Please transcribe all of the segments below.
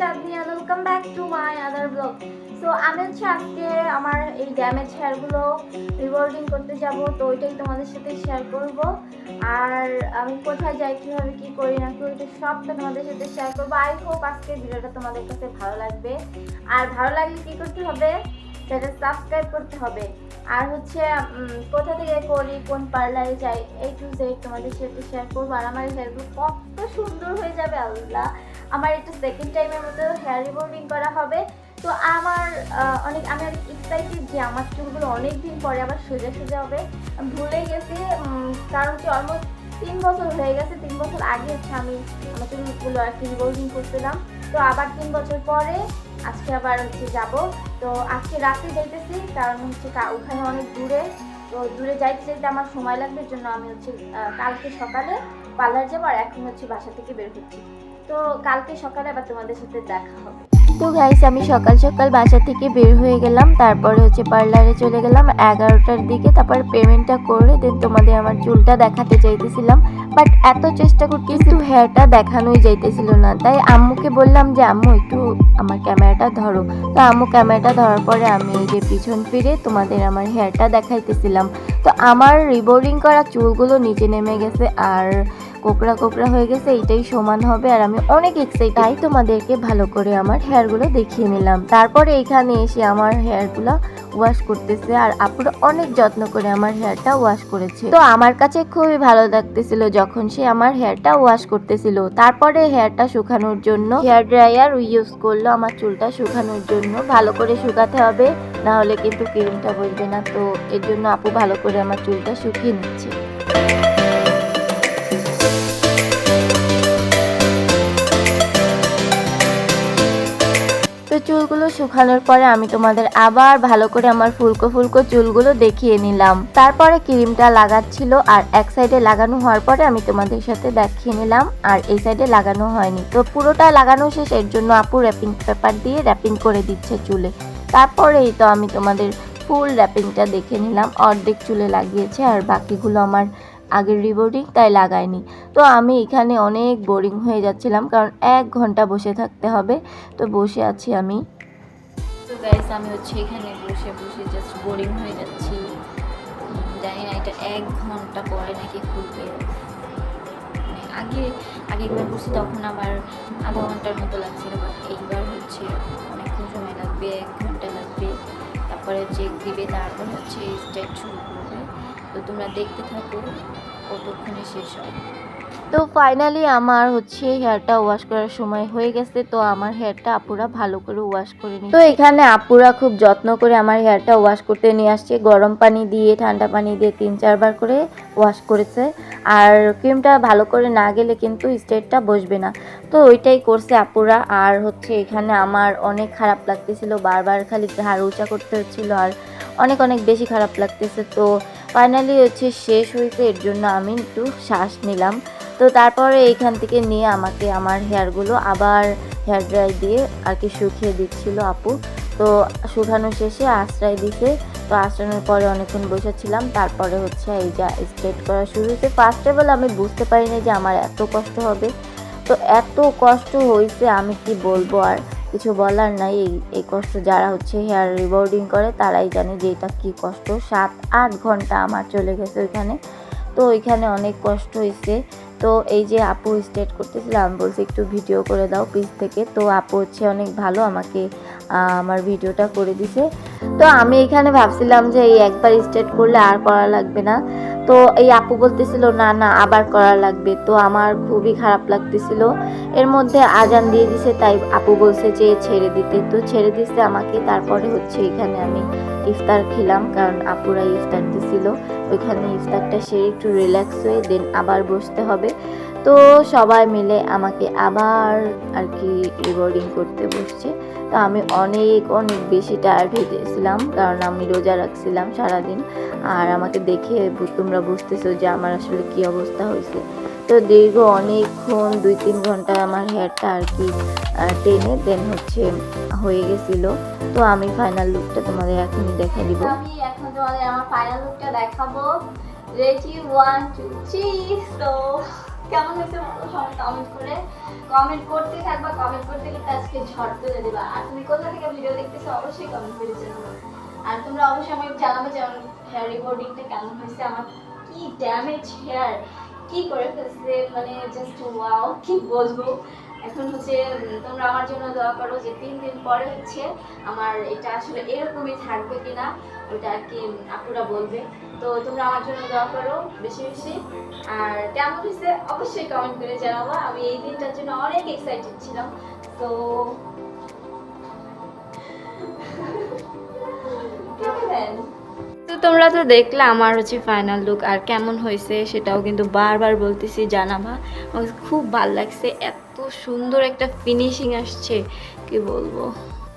Chandni and welcome back to my other blog so আমি হচ্ছে আজকে আমার এই ড্যামেজ হেয়ারগুলো রিবোর্ডিং করতে যাব, তো ওইটাই তোমাদের সাথে শেয়ার করব। আর আমি কোথায় যাই, কীভাবে কী করি না ওইটা সবটা তোমাদের সাথে শেয়ার করব। আই হোপ আজকের ভিডিওটা তোমাদের কাছে ভালো লাগবে। আর ভালো লাগলে কী করতে হবে? সেটা সাবস্ক্রাইব করতে হবে। আর হচ্ছে কোথা থেকে করি, কোন পার্লারে যাই এই টু জেড তোমাদের সাথে শেয়ার করব। আর আমার হেয়ারগুলো কত সুন্দর হয়ে যাবে, আল্লাহ। আমার এটা সেকেন্ড টাইমের মতো হেয়ার রিবোর্ডিং করা হবে। তো আমার অনেক, আমি অনেক এক্সাইটেড যে আমার চুলগুলো অনেক দিন পরে আবার সোজা সোজা হবে। ভুলে গেছি কারণ হচ্ছে অলমোস্ট তিন বছর হয়ে গেছে, তিন বছর আগে হচ্ছে আমি আমার চুলগুলো আর কি রিবোর্ডিং করছিলাম। তো আবার তিন বছর পরে আজকে আবার হচ্ছে যাব। তো আজকে রাতে যাইতেছি, কারণ হচ্ছে ওখানে অনেক দূরে। তো দূরে যাইতে যাইতে আমার সময় লাগবে জন্য আমি হচ্ছে কালকে সকালে পার্লার যাব আর এখন হচ্ছে বাসা থেকে বের হচ্ছি। তো কালকে সকালে আবার তোমাদের সাথে দেখা হবে। তো গাইস আমি সকাল সকাল বাসা থেকে বের হয়ে গেলাম, তারপরে হচ্ছে পার্লারে চলে গেলাম এগারোটার দিকে, তারপর পেমেন্টটা করে দেন তোমাদের আমার চুলটা দেখাতে চাইতেছিলাম বাট এত চেষ্টা করতে কিন্তু হেয়ারটা দেখানোই যাইতেছিল না। তাই আম্মুকে বললাম যে, আম্মু, একটু আমার ক্যামেরাটা ধরো। তো আম্মু ক্যামেরাটা ধরার পরে আমি এই যে পিছন ফিরে তোমাদের আমার হেয়ারটা দেখাইতেছিলাম। তো আমার রিবোর্ডিং করা চুলগুলো নিচে নেমে গেছে আর কোকড়া কোকড়া হয়ে গেছে এইটাই সমান হবে। আর আমি অনেক এক্সাইটেড তাই তোমাদেরকে ভালো করে আমার হেয়ারগুলো দেখিয়ে নিলাম। তারপরে এখানে এসে আমার হেয়ারগুলো ওয়াশ করতেছে, আর আপুরা অনেক যত্ন করে আমার হেয়ারটা ওয়াশ করেছে। তো আমার কাছে খুবই ভালো লাগতেছিল যখন সে আমার হেয়ারটা ওয়াশ করতেছিল। তারপরে হেয়ারটা শুকানোর জন্য হেয়ার ড্রায়ার ইউজ করল, আমার চুলটা শুকানোর জন্য। ভালো করে শুকাতে হবে, না হলে কিন্তু ক্রিমটা বসবে না। তো এর জন্য আপু ভালো করে আমার চুলটা শুকিয়ে নিচ্ছে। তো চুলগুলো শুকানোর পরে আমি তোমাদের আবার ভালো করে আমার ফুলকো ফুলকো চুলগুলো দেখিয়ে নিলাম। তারপরে ক্রিমটা লাগাচ্ছিল আর এক সাইডে লাগানো হওয়ার পরে আমি তোমাদের সাথে দেখিয়ে নিলাম আর এই সাইডে লাগানো হয়নি। তো পুরোটা লাগানো শেষ, এর জন্য আপু র্যাপিং পেপার দিয়ে র্যাপিং করে দিচ্ছে চুলে। তারপরেই তো আমি তোমাদের ফুল র্যাপিংটা দেখে নিলাম। অর্ধেক চুলে লাগিয়েছে আর বাকিগুলো আমার আগের রিবোর্ডিং তাই লাগায়নি তো আমি এখানে অনেক বোরিং হয়ে যাচ্ছিলাম, কারণ এক ঘণ্টা বসে থাকতে হবে। তো বসে আছি আমি। তো গাইস আমি হচ্ছে এখানে বসে বসে জাস্ট বোরিং হয়ে যাচ্ছি। জানি না, এটা এক ঘণ্টা পরে নাকি খুলবে। মানে আগে আগে একবার বসে তখন আমার আধা ঘণ্টার মতো লাগছিল বাট এইবার হচ্ছে অনেকক্ষণ সময় লাগবে, এক ঘণ্টা লাগবে। তারপরে চেক দিবে, তারপর হচ্ছে করবে। তো তোমরা দেখতে থাকো কতক্ষণে শেষ হয়। তো ফাইনালি আমার হচ্ছে হেয়ারটা ওয়াশ করার সময় হয়ে গেছে তো আমার হেয়ারটা আপুরা ভালো করে ওয়াশ করে নিই তো এখানে আপুরা খুব যত্ন করে আমার হেয়ারটা ওয়াশ করতে নিয়ে আসছে গরম পানি দিয়ে ঠান্ডা পানি দিয়ে তিন চারবার করে ওয়াশ করেছে। আর ক্রিমটা ভালো করে না গেলে কিন্তু স্টেটটা বসবে না। তো ওইটাই করছে আপুরা আর হচ্ছে এখানে আমার অনেক খারাপ লাগতেছিল বারবার খালি ঘাড় উঁচা করতে হচ্ছিল আর অনেক অনেক বেশি খারাপ লাগতেছে। তো ফাইনালি হচ্ছে শেষ হয়েছে, এর জন্য আমি একটু শ্বাস নিলাম। তো তারপরে এইখান থেকে নিয়ে আমাকে আমার হেয়ারগুলো আবার হেয়ার ড্রাই দিয়ে আর কি শুকিয়ে দিচ্ছিল আপু। তো শুকানো শেষে আশ্রয় দিছে। তো আশ্রানোর পরে অনেকক্ষণ বসেছিলাম। তারপরে হচ্ছে এই যা স্ট্রেট করা শুরু হয়েছে। ফার্স্ট অফ অল আমি বুঝতে পারিনি যে আমার এত কষ্ট হবে। তো এত কষ্ট হয়েছে আমি কি বলব আর? কিছু বলার নাই। এই এই কষ্ট যারা হচ্ছে হেয়ার রিবোর্ডিং করে, তারাই জানে যে এটা কী কষ্ট। সাত, আট ঘণ্টা আমার চলে গেছে ওইখানে। তো ওইখানে অনেক কষ্ট হয়েছে। তো এই যে আপু স্টেট করতেছিলাম আমি বলছি একটু ভিডিও করে দাও পিস থেকে। তো আপু হচ্ছে অনেক ভালো আমাকে আমার ভিডিওটা করে দিছে। তো আমি এখানে ভাবছিলাম যে এই একবার স্টেট করলে আর করা লাগবে না। তো এই আপু বলতেছিল, না না, আবার করা লাগবে। তো আমার খুবই খারাপ লাগতেছিল। এর মধ্যে আজান দিয়ে দিছে, তাই আপু বলছে যে, ছেড়ে দিতে। তো ছেড়ে দিছে আমাকে, তারপরে হচ্ছে এখানে আমি ইফতার খেলাম, কারণ আপুরা ইফতার দিছিল। ওইখানে ইফতারটা সেরে একটু রিল্যাক্স হয়ে দেন আবার বসতে হবে। তো সবাই মিলে আমাকে আবার আর কি রেকর্ডিং করতে বসছে। তো আমি অনেক অনেক বেশি টায়ার্ড হয়ে গেছিলাম কারণ আমি রোজা রাখছিলাম সারাদিন। আর আমাকে দেখে তোমরা বুঝতেছো যে আমার আসলে কি অবস্থা হয়েছে। তো দীর্ঘ অনেকক্ষণ দুই তিন ঘণ্টা আমার হেয়ারটা আর কি টেনে দেন হচ্ছে হয়ে গেছিল। তো আমি ফাইনাল লুকটা তোমাদের এখনই দেখা দিব। আমি এখন তোমাদের আমার ফাইনাল লুকটা দেখাবো। রেডি ওয়ান টু থ্রি তো কেমন হয়েছে সবাই কমেন্ট করে কমেন্ট করতে থাকবা কমেন্ট করতে করতে আজকে ঝড় তুলে দেবা। আর তুমি কোথা থেকে ভিডিও দেখতেছো অবশ্যই কমেন্ট করে জানাব। আর তোমরা অবশ্যই আমাকে জানাব যে আমার হেয়ার রিবোর্ডিংটা কেমন হয়েছে, আমার কি ড্যামেজ হেয়ার কি করে ফেলছে মানে জাস্ট ওয়াও কি বলব? এখন হচ্ছে তোমরা আমার জন্য দোয়া করো যে তিন দিন পরে হচ্ছে আমার এটা আসলে এরকমই থাকবে কিনা, ওটা আর কি আপুরা বলবে। তো তোমরা আমার জন্য দোয়া করো বেশি বেশি। আর কেমন হয়েছে অবশ্যই কমেন্ট করে জানাব। আমি এই দিনটার জন্য অনেক এক্সাইটেড ছিলাম। তো তো তোমরা তো দেখলে আমার হচ্ছে ফাইনাল লুক আর কেমন হয়েছে সেটাও কিন্তু বারবার বলতেছি, জানাবা। খুব ভালো লাগছে, এত সুন্দর একটা ফিনিশিং আসছে কি বলব?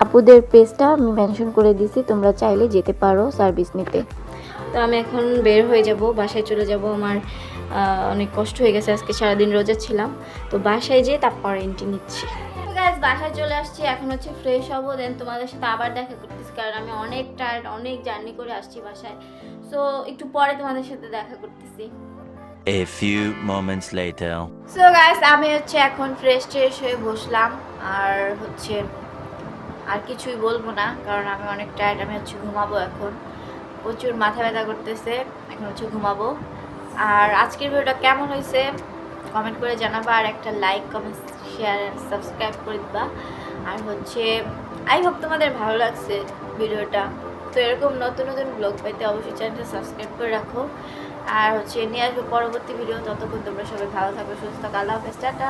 আপুদের পেজটা আমি মেনশন করে দিছি তোমরা চাইলে যেতে পারো সার্ভিস নিতে। তো আমি এখন বের হয়ে যাব বাসায় চলে যাব। আমার অনেক কষ্ট হয়ে গেছে আজকে সারাদিন রোজা ছিলাম। তো বাসায় যেয়ে তারপর এন্ট্রি নিচ্ছি। গাইজ বাসায় চলে আসছি এখন হচ্ছে ফ্রেশ হব দেন তোমাদের সাথে আবার দেখা করতেছি কারণ আমি অনেক টায়ার্ড অনেক জার্নি করে আসছি বাসায়। সো একটু পরে তোমাদের সাথে দেখা করতেছি। A few moments later. So guys আমি হচ্ছে এখন ফ্রেশ ট্রেশ হয়ে বসলাম। আর হচ্ছে আর কিছুই বলব না, কারণ আমি অনেক টায়ার্ড আমি হচ্ছে ঘুমাবো এখন। প্রচুর মাথা ব্যথা করতেছে, এখন হচ্ছে ঘুমাবো। আর আজকের ভিডিওটা কেমন হয়েছে কমেন্ট করে জানাবা, আর একটা like comment share and subscribe করে দিবা। আর হচ্ছে আই হোপ তোমাদের ভালো লাগছে ভিডিওটা। তো এরকম নতুন নতুন ব্লগ পাইতে অবশ্যই চ্যানেলটা সাবস্ক্রাইব করে রাখো। আর হচ্ছে নিয়ে আসব পরবর্তী ভিডিও ততক্ষণ তোমরা সবাই ভালো থাকবে সুস্থ থাকো। আল্লাহ হাফেজ, টাটা।